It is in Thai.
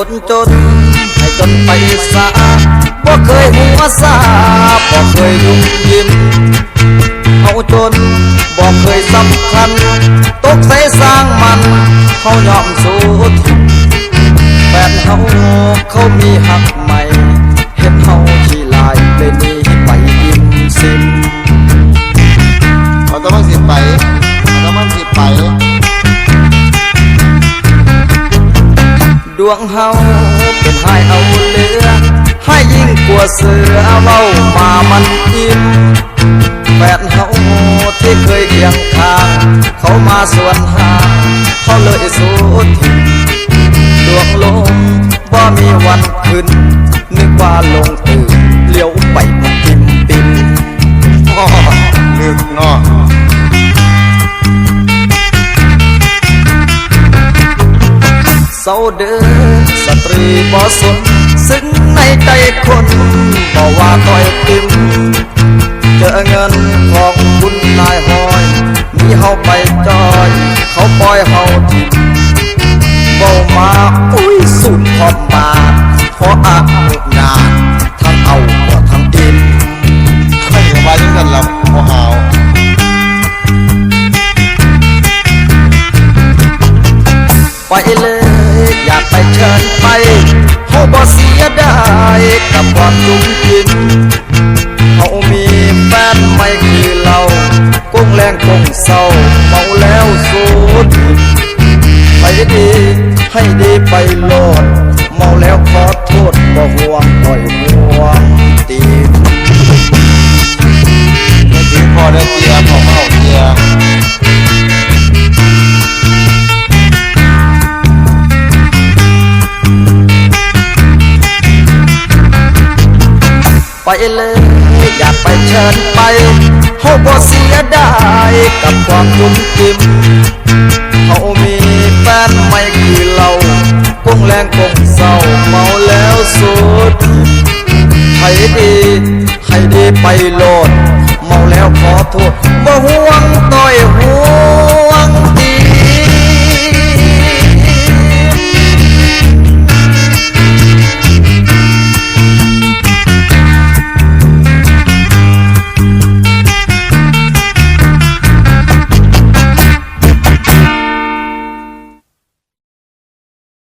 คนจน ให้จนไปสาบ่เคยหัวซาบ่เคยยุ่งยิ้มเขาจนบ่เคยสำคัญ ตกใส่สร้างมันเขายอมสู้ทิมแฟนเขาเขามีหักใหม่ ดวงเฮาเป็นให้เอาเหลือ ให้ยิ่งกว่าเสือเว้ามามันอิ่มแฟนเฮาที่เคยเคียงข้างเขามาสวนหาเขาเลยสู้ทิมดวงลมบ่มี ศร้าเด้อสตรีบ่สนซึ่งในใจคนบ่ว่าต้อยติมเจอเงินของคุณนายหอยมีเฮาไปจอย เขาปล่อยเฮาทิ้งเบามาอุ้ยสุดพอมบาทเพราะอานุญาทั้งเอาบ่ทั้งอิ่มไม่ถึงว่าจังสันละพอหาวไปเลย อยากไปเชิญไปเขาบ่เสียดายกับความยุ่งยิ้มเขามีแฟนไม่คือเรากุ้งแรงกุ้งเศร้าเมาแล้วสูดไปดีให้ดีไปโลดเมาแล้วขอโทษบ่ห่วงปล่อย ไปเลยอยากไปเชิญไปเขาบ่เสียดายกับความยุ่งยิ้มเขามีแฟนไม่คือเรากุ้งแรงกุ้งเศร้าเมาแล้วสุดให้ดีให้ดีไปโลด